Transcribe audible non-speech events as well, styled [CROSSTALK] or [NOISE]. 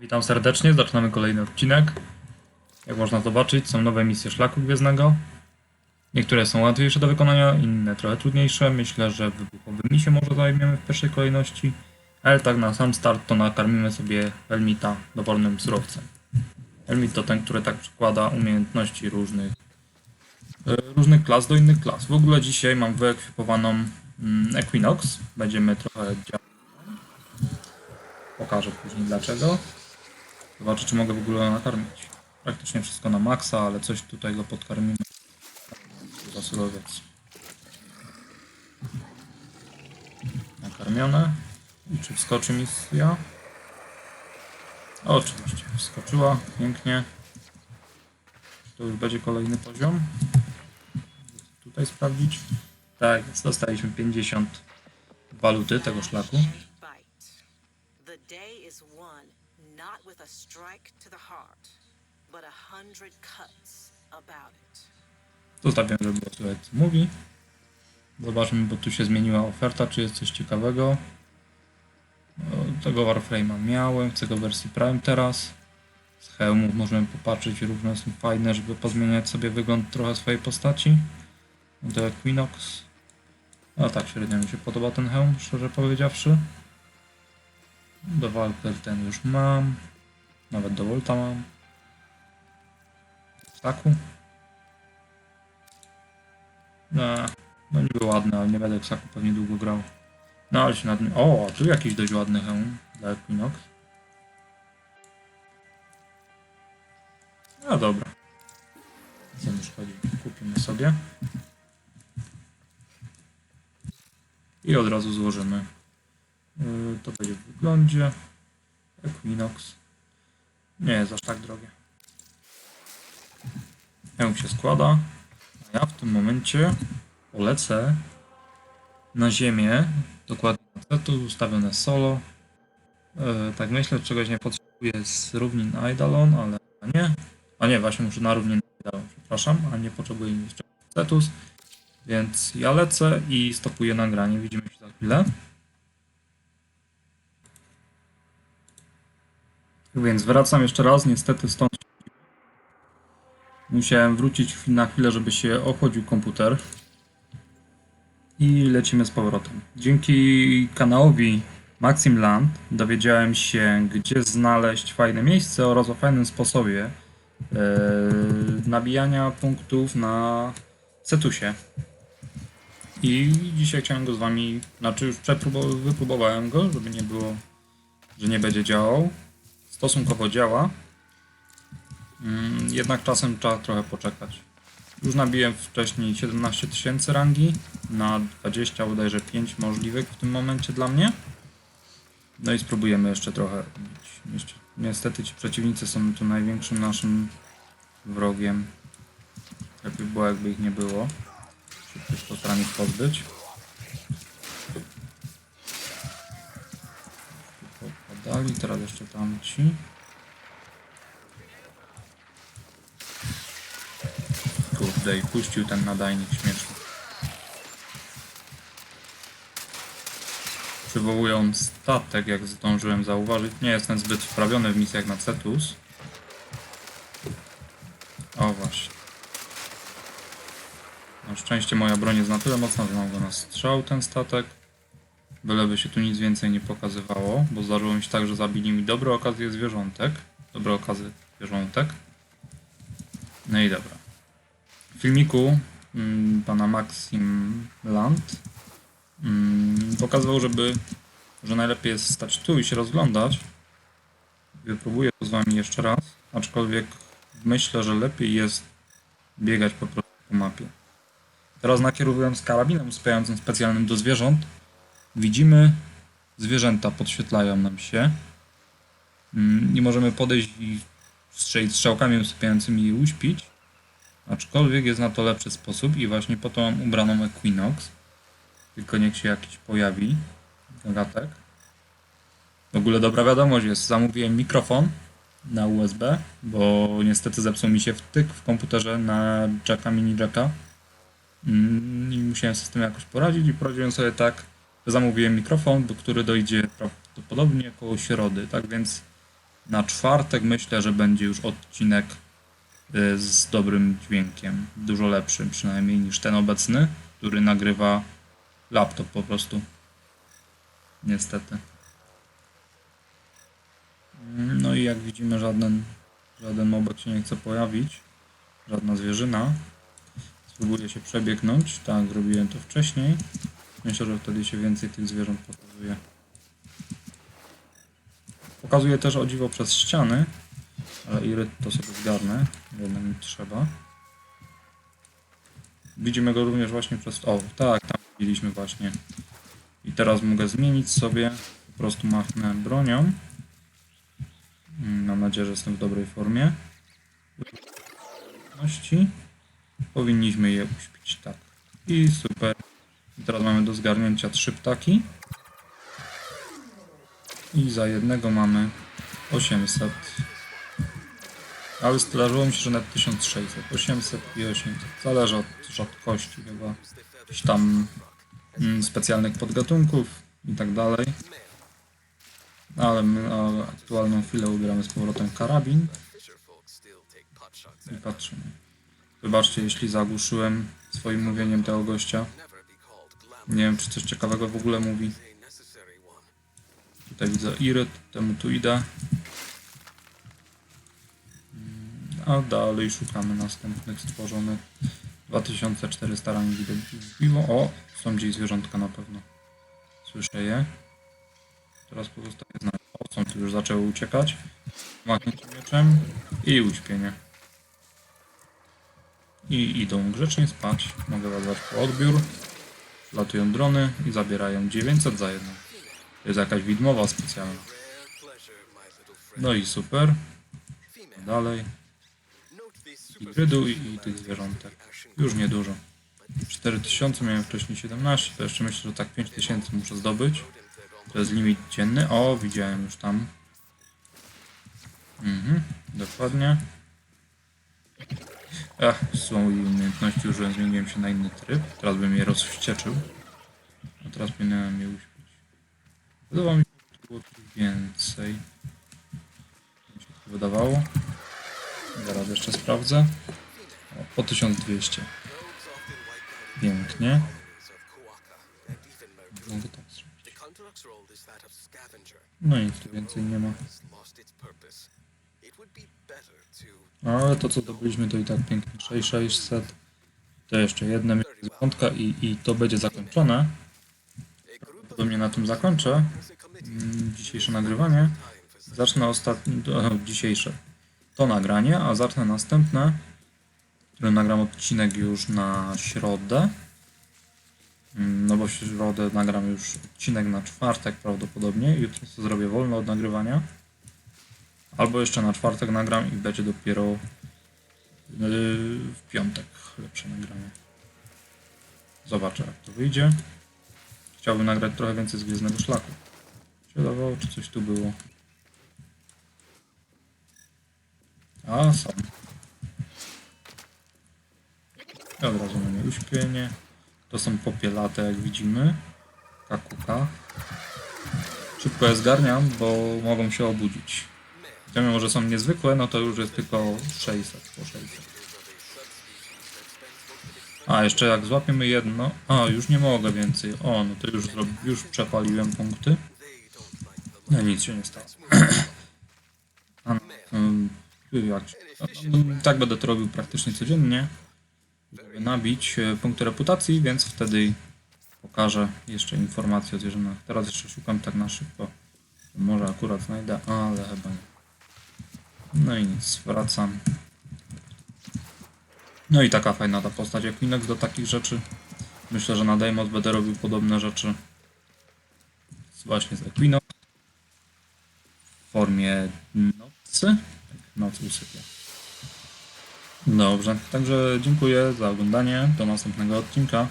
Witam serdecznie, zaczynamy kolejny odcinek. Jak można zobaczyć, są nowe misje szlaku gwiezdnego. Niektóre są łatwiejsze do wykonania, inne trochę trudniejsze. Myślę, że wybuchowymi się może zajmiemy w pierwszej kolejności. Ale tak na sam start to nakarmimy sobie Elmita dowolnym surowcem. Elmit to ten, który tak przykłada umiejętności różnych, e, różnych klas do innych klas. W ogóle dzisiaj mam wyekwipowaną mm, Equinox. Będziemy trochę działać. Pokażę później dlaczego. Zobaczę, czy mogę w ogóle nakarmić. Praktycznie wszystko na maksa, ale coś tutaj go podkarmimy. Za surowiec. Nakarmione. I czy wskoczy misja? Oczywiście, wskoczyła. Pięknie. To już będzie kolejny poziom. Tutaj sprawdzić. Tak, jest. Dostaliśmy 50 waluty tego szlaku. Not with a strike to the heart, but a hundred cuts about it. Zostawiam, żeby było co mówi. Zobaczmy, bo tu się zmieniła oferta, czy jest coś ciekawego. O, Tego Warframe'a miałem, chcę go w wersji Prime teraz. Z hełmów możemy popatrzeć, różne są fajne, żeby pozmieniać sobie wygląd trochę swojej postaci. Do Equinox. No tak, średnio mi się podoba ten hełm, szczerze powiedziawszy. Do Valkyr ten już mam. Nawet do Volta mam. W taku. No, no niby ładne, ale nie będę w saku pewnie długo grał. No ale się nad nim... O, tu jakiś dość ładny hełm dla Equinox. No dobra. Co mi szkodzi? Kupimy sobie. I od razu złożymy. Yy, to będzie w wyglądzie. Equinox. Nie jest aż tak drogie. Hełm się składa. A ja w tym momencie polecę na ziemię, dokładnie na setu, ustawione solo. E, tak myślę, czegoś nie potrzebuję z równin Eidolon, ale nie. A nie, właśnie muszę na równin Eidolon, przepraszam, a nie potrzebuję nic status. Więc ja lecę i stopuję nagranie. Widzimy się za chwilę. Więc wracam jeszcze raz, niestety stąd Musiałem wrócić na chwilę, żeby się ochłodził komputer. I lecimy z powrotem. Dzięki kanałowi Maxim Land dowiedziałem się, gdzie znaleźć fajne miejsce oraz o fajnym sposobie e, nabijania punktów na Cetusie. I dzisiaj chciałem go z wami, znaczy już wypróbowałem go, żeby nie było, że nie będzie działał. Stosunkowo działa. Mm, Jednak czasem trzeba trochę poczekać. Już nabiłem wcześniej 17 tysięcy rangi na 20 bodajże 5 możliwych w tym momencie dla mnie. No i spróbujemy jeszcze trochę robić. Niestety ci przeciwnicy są tu największym naszym wrogiem. Lepiej było jakby ich nie było. Szybko się postaram ich pozbyć. Popadali, teraz jeszcze tamci. Kurde, i puścił ten nadajnik śmieszny. Przywołują statek, jak zdążyłem zauważyć. Nie jestem zbyt wprawiony w misjach na Cetus. O właśnie. Na szczęście moja broń jest na tyle mocna, że mam go na strzał ten statek. Byleby się tu nic więcej nie pokazywało, bo zdarzyło mi się tak, że zabili mi dobre okazje zwierzątek. Dobre okazy zwierzątek. No i dobra. W filmiku mm, pana Maxim Land mm, pokazywał, żeby, że najlepiej jest stać tu i się rozglądać. Wypróbuję to z wami jeszcze raz, aczkolwiek myślę, że lepiej jest biegać po prostu po mapie. Teraz nakierowując karabinem usypiającym specjalnym do zwierząt, widzimy zwierzęta podświetlają nam się Mm, i możemy podejść i strzelić strzałkami usypiającymi i uśpić. Aczkolwiek jest na to lepszy sposób i właśnie po to mam ubraną Equinox. Tylko niech się jakiś pojawi gagatek. W ogóle dobra wiadomość jest, zamówiłem mikrofon na USB, bo niestety zepsuł mi się wtyk w komputerze na jacka, mini jacka. Mm, I musiałem z tym jakoś poradzić i poradziłem sobie tak, zamówiłem mikrofon, do który dojdzie prawdopodobnie koło środy, tak więc Na czwartek myślę, że będzie już odcinek y, z dobrym dźwiękiem. Dużo lepszym przynajmniej niż ten obecny, który nagrywa laptop po prostu. Niestety. No i jak widzimy żaden, żaden mobek się nie chce pojawić. Żadna zwierzyna. Spróbuję się przebiegnąć. Tak, robiłem to wcześniej. Myślę, że wtedy się więcej tych zwierząt pokazuje. Pokazuję też o dziwo przez ściany, ale iryt to sobie zgarnę, jednak mi trzeba. Widzimy go również właśnie przez... O, tak, tam widzieliśmy właśnie. I teraz mogę zmienić sobie, po prostu machnę bronią. Mm, Mam nadzieję, że jestem w dobrej formie. Powinniśmy je uśpić, tak. I super. Teraz mamy do zgarnięcia trzy ptaki. I za jednego mamy 800. Ale zdarzyło mi się, że nawet 1600. 800 i 800. Zależy od rzadkości chyba. Jakichś tam mm, specjalnych podgatunków i tak dalej. Ale my aktualną chwilę ubieramy z powrotem karabin i patrzymy. Wybaczcie, jeśli zagłuszyłem swoim mówieniem tego gościa. Nie wiem, czy coś ciekawego w ogóle mówi. Tutaj widzę iryt, temu tu idę. Mm, A dalej szukamy następnych stworzonych. 2400 rangi wbiło. O, są gdzieś zwierzątka na pewno. Słyszę je. Teraz pozostaje znaleźć. O, są tu już zaczęły uciekać. Machnięcie mieczem i uśpienie. I idą grzecznie spać. Mogę wezwać po odbiór. Latują drony i zabierają 900 za jedną. To jest jakaś widmowa specjalna. No i super. Dalej. Hibrydu i, i tych zwierzątek. Już niedużo. 4000 miałem wcześniej 17, to jeszcze myślę, że tak 5000 muszę zdobyć. To jest limit dzienny. O, widziałem już tam. Mhm, dokładnie. Ach, są umiejętności użyłem, zmieniłem się na inny tryb. Teraz bym je rozwścieczył. A teraz powinienem je uśpić. Wydawało mi się, że było tu więcej. Mi się tak wydawało. Zaraz jeszcze sprawdzę. O, po 1200. Pięknie. Tak. No nic tu więcej nie ma. No, ale to co zdobyliśmy to i tak pięknie. 6600. To jeszcze jedne zwierzątka i, i to będzie zakończone. Podobnie na tym zakończę mm, dzisiejsze nagrywanie. Zacznę ostatnie, dzisiejsze to nagranie, a zacznę następne, które nagram odcinek już na środę. Mm, No bo w środę nagram już odcinek na czwartek prawdopodobnie. Jutro sobie zrobię wolno od nagrywania. Albo jeszcze na czwartek nagram i będzie dopiero yy, w piątek lepsze nagranie. Zobaczę jak to wyjdzie. Chciałbym nagrać trochę więcej z Gwiezdnego Szlaku. Się dawało, czy coś tu było. A, są. I od razu mamy uśpienie. To są popielate, jak widzimy. Kakuka. Szybko je zgarniam, bo mogą się obudzić. Mimo, że są niezwykłe, no to już jest tylko 600 po 600. A, jeszcze jak złapiemy jedno... A, już nie mogę więcej. O, no to już, już przepaliłem punkty. No nic się nie stało. [CLEARS THROAT] A, um, jak... um, tak będę to robił praktycznie codziennie, żeby nabić e, punkty reputacji, więc wtedy pokażę jeszcze informacje o zwierzętach. Teraz jeszcze szukam tak na szybko. Może akurat znajdę, ale chyba nie. No i nic, wracam. No i taka fajna ta postać Equinox do takich rzeczy. Myślę, że na Deimos będę robił podobne rzeczy. Właśnie z Equinox. W formie nocy. Tak, noc usypia. Dobrze, także dziękuję za oglądanie. Do następnego odcinka.